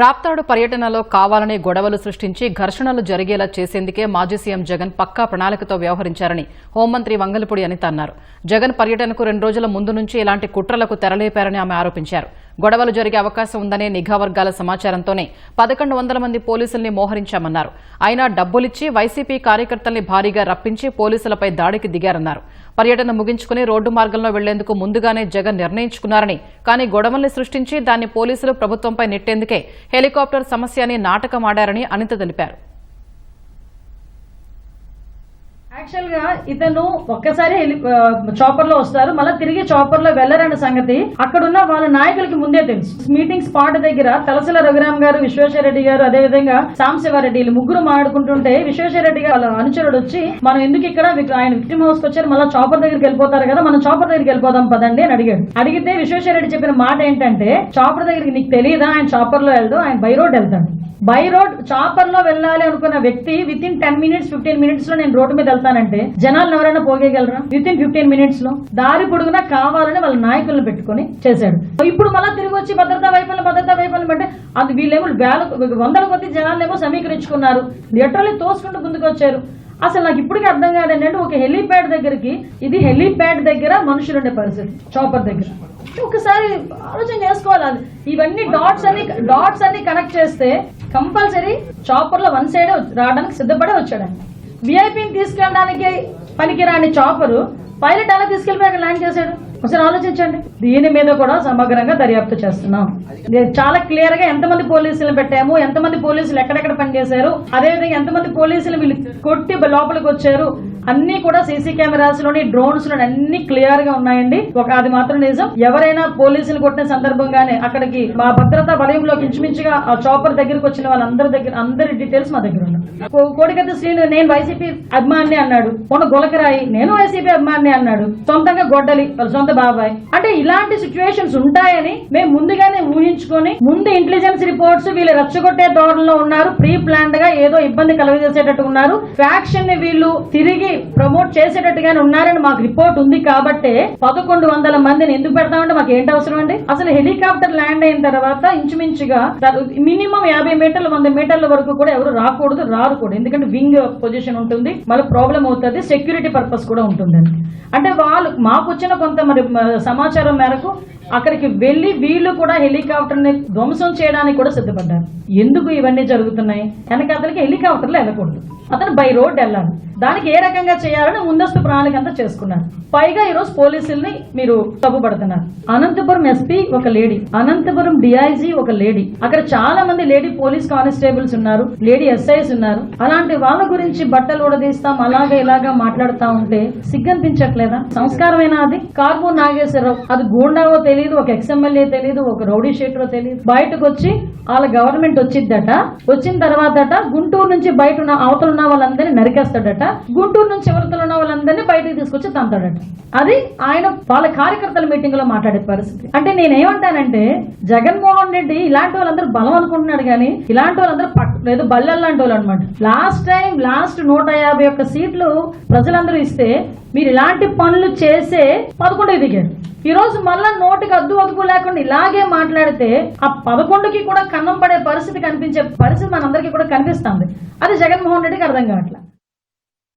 రాప్తాడు పర్యటనలో కావాలనే గొడవలు సృష్టించి ఘర్షణలు జరిగేలా చేసేందుకే మాజీ సీఎం జగన్ పక్కా ప్రణాళికతో వ్యవహరించారని హోంమంత్రి వంగలపూడి అనిత అన్నారు. జగన్ పర్యటనకు రెండు రోజుల ముందు నుంచి ఇలాంటి కుట్రలకు తెరలేపారని ఆమె ఆరోపించారు. గొడవలు జరిగే అవకాశం ఉందనే నిఘా వర్గాల సమాచారంతోనే పదకొండు వందల మంది పోలీసుల్ని మోహరించామన్నారు. అయినా డబ్బులిచ్చి వైసీపీ కార్యకర్తల్ని భారీగా రప్పించి పోలీసులపై దాడికి దిగారన్నారు. పర్యటన ముగించుకుని రోడ్డు మార్గంలో వెళ్ళేందుకు ముందుగానే జగన్ నిర్ణయించుకున్నారని కానీ గొడవల్ని సృష్టించి దాన్ని పోలీసులు ప్రభుత్వంపై నెట్టేందుకే హెలికాప్టర్ సమస్య అని నాటకమాడారని అనిత తెలిపారు. యాక్చువల్గా ఇతను ఒక్కసారి చాపర్లో వస్తారు. మళ్ళీ తిరిగి చాపర్లో వెళ్ళరన్న సంగతి అక్కడున్న వాళ్ళ నాయకులకి ముందే తెలుసు. మీటింగ్ స్పాట్ దగ్గర తలసల రఘురామ్ గారు విశ్వేశ్వరరెడ్డి గారు అదే విధంగా సాంశివారెడ్డి ముగ్గురు మాట్లాడుకుంటుంటే విశ్వేశ్వరరెడ్డి గారు అనుచరుడు వచ్చి మనం ఎందుకు ఇక్కడ ఆయన విక్టిమ్ హౌస్కి వచ్చారు మళ్ళీ చాపర్ దగ్గరికి వెళ్ళిపోతారు కదా మనం చాపర్ దగ్గరికి వెళ్ళిపోదాం పదండి అని అడిగాడు. అడిగితే విశ్వేశ్వరరెడ్డి చెప్పిన మాట ఏంటంటే చాపర్ దగ్గరికి నీకు తెలియదా ఆయన చాపర్లో వెళ్దాం ఆయన బై రోడ్ వెళ్తాడు. బై రోడ్ చాపర్లో వెళ్ళాలి అనుకున్న వ్యక్తి within ten minutes fifteen మినిట్స్లో నేను రోడ్డు మీద చెప్తానంటే జనాలు ఎవరైనా పోగేయగలరా? విత్ ఇన్ ఫిఫ్టీన్ మినిట్స్లో దారి పొడుగునా కావాలని వాళ్ళ నాయకులను పెట్టుకొని చేశాడు. ఇప్పుడు మళ్ళీ తిరిగి వచ్చి భద్రతా వైఫల్యం భద్రతా వైఫల్యం అంటే అది వీళ్ళేమో వేల వందల కొద్ది జనాలేమో సమీకరించుకున్నారు. లిటరల్లీ తోసుకుంటూ ముందుకు వచ్చారు అసలు నాకు ఇప్పటికీ అర్థం కాదు ఏంటంటే ఒక హెలీప్యాడ్ దగ్గరికి ఇది హెలీప్యాడ్ దగ్గర మనుషులు ఉండే పరిస్థితి చాపర్ దగ్గర. ఒకసారి ఆలోచన చేసుకోవాలి అది. ఇవన్నీ డాట్స్ అన్ని డాట్స్ అన్ని కనెక్ట్ చేస్తే కంపల్సరీ చాపర్లో వన్ సైడ్ రావడానికి సిద్ధపడే వచ్చాడు విఐపిని తీసుకెళ్ళడానికి పనికిరాని చాపరు పైలట్ ఎలా తీసుకెళ్ళి ల్యాండ్ చేశాడు? ఒకసారి ఆలోచించండి. దీని మీద కూడా సమగ్రంగా దర్యాప్తు చేస్తున్నాం. చాలా క్లియర్గా ఎంతమంది పోలీసులు పెట్టాము ఎంతమంది పోలీసులు ఎక్కడెక్కడ పనిచేశారు అదేవిధంగా ఎంతమంది పోలీసులు వీళ్ళు కొట్టి లోపలికి వచ్చారు అన్ని కూడా సీసీ కెమెరాస్లోని డ్రోన్స్లోని అన్ని క్లియర్గా ఉన్నాయండి. ఒక అది మాత్రం నిజం. ఎవరైనా పోలీసులు కొట్టిన సందర్భంగానే అక్కడికి మా భద్రతా వలయంలోకి ఇంచుమించుగా ఆ చాపర్ దగ్గరికి వచ్చిన వాళ్ళందరి దగ్గర అందరి డీటెయిల్స్ మా దగ్గర ఉన్నాయి. కో- కోడికత్తి శ్రీను నేను వైసీపీ అభిమాని అన్నాడు. మొన్న గులకరాయి నేను వైసీపీ అభిమాని అన్నాడు. సొంతంగా గొడ్డలి వాళ్ళ సొంత బాబాయ్. అంటే ఇలాంటి సిచ్యువేషన్స్ ఉంటాయని మేము ముందుగానే ఊహించుకొని ముందు ఇంటెలిజెన్స్ రిపోర్ట్స్ వీళ్ళు రెచ్చగొట్టే ధోరణిలో ఉన్నారు. ప్రీ ప్లాన్డ్గా ఏదో ఇబ్బంది కలుగజేసేటట్టు ఉన్నారు. ఫ్యాక్షన్ని వీళ్ళు తిరిగి ప్రమోట్ చేసేటట్టుగానే ఉన్నారని మాకు రిపోర్ట్ ఉంది కాబట్టి పదకొండు వందల మందిని ఎందుకు పెడతామంటే మాకు ఏంటి అవసరం అండి? అసలు హెలికాప్టర్ ల్యాండ్ అయిన తర్వాత ఇంచుమించుగా మినిమం యాభై మీటర్ల వంద మీటర్ల వరకు కూడా ఎవరు రాకూడదు రారు కూడా. ఎందుకంటే వింగ్ పొజిషన్ ఉంటుంది మళ్ళీ ప్రాబ్లం అవుతుంది సెక్యూరిటీ పర్పస్ కూడా ఉంటుంది అంటే వాళ్ళు మాకు వచ్చిన కొంత మరి సమాచారం మేరకు అక్కడికి వెళ్ళి వీళ్ళు కూడా హెలికాప్టర్ని ధ్వంసం చేయడానికి కూడా సిద్ధపడ్డారు. ఎందుకు ఇవన్నీ జరుగుతున్నాయి? వెనకాతలకి హెలికాప్టర్లు వెళ్ళకూడదు. అతను బై రోడ్ వెళ్ళాలి దానికి ఏ రకంగా చేయాలని ముందస్తు ప్రణాళిక అంతా చేసుకున్నారు పైగా ఈరోజు పోలీసుల్ని మీరు తప్పుపడుతున్నారు అనంతపురం ఎస్పీ ఒక లేడీ అనంతపురం డిఐజీ ఒక లేడీ. అక్కడ చాలా మంది లేడీ పోలీస్ కానిస్టేబుల్స్ ఉన్నారు లేడీ ఎస్ఐస్ ఉన్నారు. అలాంటి వాళ్ళ గురించి బట్టలు ఊడదీస్తాం అలాగా ఇలాగా మాట్లాడుతా ఉంటే సిగ్గనిపించట్లేదా? సంస్కారమైన అది? కార్మూ నాగేశ్వరరావు అది గూండావో తెలియదు ఒక ఎక్స్ఎమ్మెల్యే తెలియదు ఒక రౌడీ షీటరో తెలియదు బయటకు వచ్చి వాళ్ళ గవర్నమెంట్ వచ్చిందట వచ్చిన తర్వాత గుంటూరు నుంచి బయట ఉన్న అవతల ఉన్న వాళ్ళందరినీ నరికేస్తాడట. గుంటూరు నుంచి ఎవరితో ఉన్న వాళ్ళందరినీ బయటకు తీసుకొచ్చి తంతాడట. అది ఆయన వాళ్ళ కార్యకర్తల మీటింగ్లో మాట్లాడే పరిస్థితి. అంటే నేనేమంటానంటే జగన్మోహన్ రెడ్డి ఇలాంటి వాళ్ళందరూ బలం అనుకుంటున్నాడు కానీ ఇలాంటి వాళ్ళందరూ పక్క లేదు బల్లెల్లాంటి వాళ్ళు అనమాట లాస్ట్ టైం లాస్ట్ నూట యాభై ఒక్క సీట్లు ప్రజలందరూ ఇస్తే మీరు ఇలాంటి పనులు చేసే పదకొండు దిగారు. ఈ రోజు మళ్ళా నోటికి అద్దు అదుపు లేకుండా ఇలాగే మాట్లాడితే ఆ పదకొండుకి కూడా కన్నం పడే పరిస్థితి కనిపించే పరిస్థితి మనందరికీ కూడా కనిపిస్తుంది. అది జగన్మోహన్ రెడ్డికి అర్థం కావట్లేదు